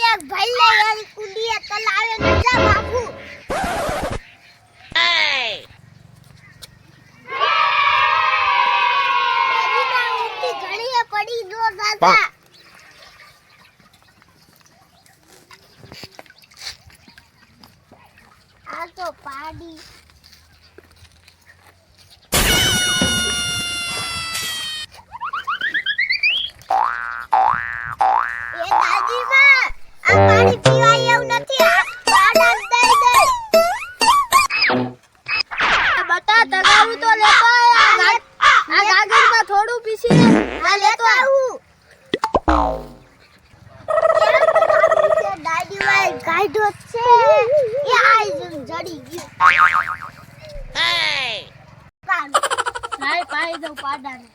આયા ભલે એની કુંડીએ તલાવે બાપુ. દાદીમાં ઊંઘી ઘડીએ પડી દો દાદા. ગાઈડો છે એ આઈ જડી ગયું પાડ. લાય પાઈ દો પાડાને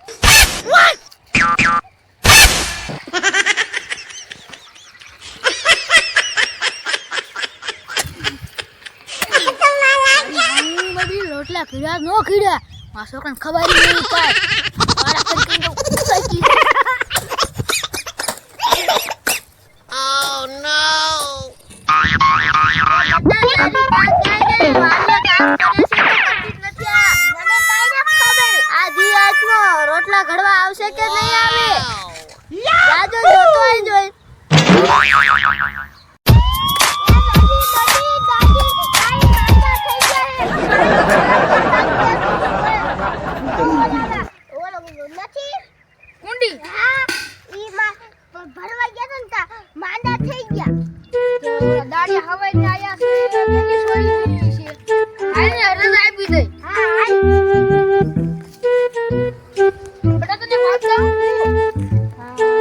રોટલા કીડા નો કીડા મારા છોકરાને ખબર નહીં કાંઈ. વાળા કુંડી ભરવા ગયા ને તા માંદા થઈ ગયા. દાડી હવે ને આયા છે તેની છોડી દીધી છે. આઈને રજા આપી દે. હા હાલ. બેટા તને વાત કહું?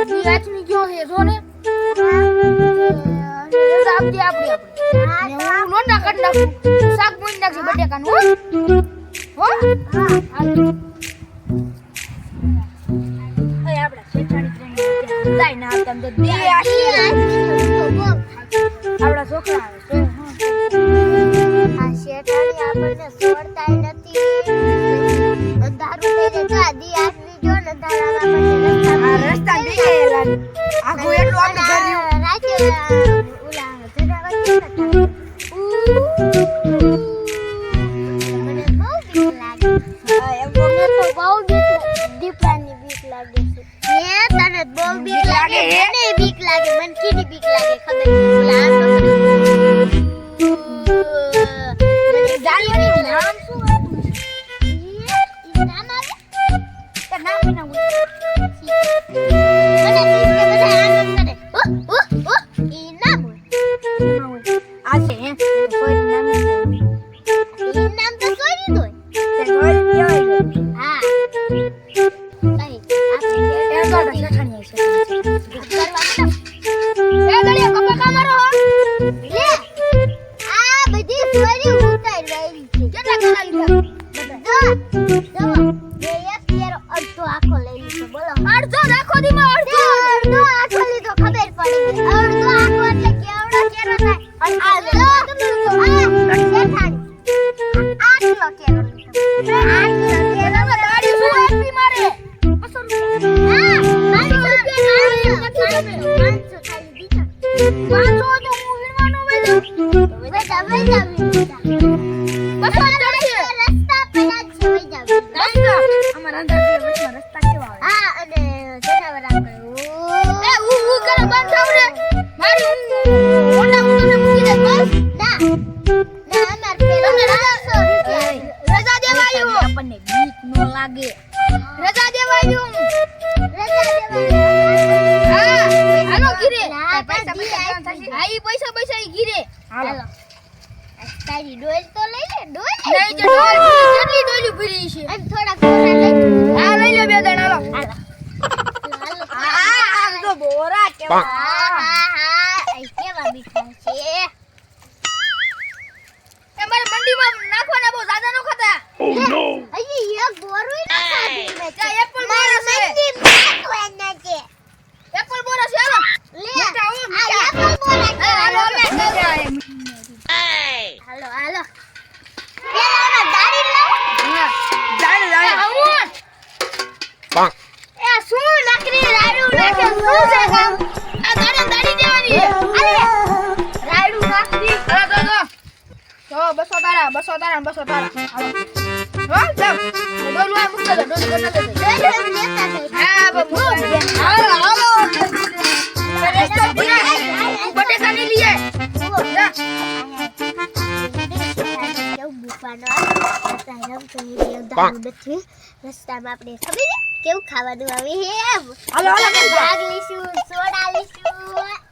ઈ રાજની ગયો હે જો ને. રજા આપી દે આપડી આપડી ને હું લોટા કાઢ નાખું. શાક બટેકાનું હો. હો. જાય ના આવતા તો દે આપડા છોકરા આવે છે આ હા. કઈ આપણે એમ તો આપણે શેઠાણી આવી છે. એ ગળિયા કપા કા મારો હો? લે. આ બધી સોરી ઉતારી રહી છે. કેટલા કલાક લીધા? જો જો બે એક કેરો અડધો આખો લઈ લીધો. બોલો. અડધો રાખો દીમાં અડધો. અડધો આખો લીધો ખબર પડી અડધો આખો એટલે કેવડો કેરો થાય? આ આ શેઠાણી. આટલો કેરો લીધો. રસ્તા પેલા જ છે જાવ રસ્તા. અમારા અંદર રસ્તા હાલો. તારી ડોલ તો લઈ લે ડોલ નહીં તે ડોલ કેટલી ડોલી ભરી છે? અને થોડા કોરા લઈ હા, લઈ લો બે દણ, હાલો. હાલો. હાલો. હા, તો બોરા કેવા. હા હા હા કેવા મીઠા છે. એ મારે મંડીમાં નાખવાના બહુ ઝાઝા નો ખાતા. એક બોરું ના ખાધી મેં ત્યાં એપલ બોરા બસો તારા બસો તારા બસો તારા. ડોલું આ મૂકી ડોલું. રસ્તામાં આપણે ખબર કેવું ખાવાનું આવે હે? હાલો, હાલો, હાલો. ભાગ લઈશું સોડા લઈશું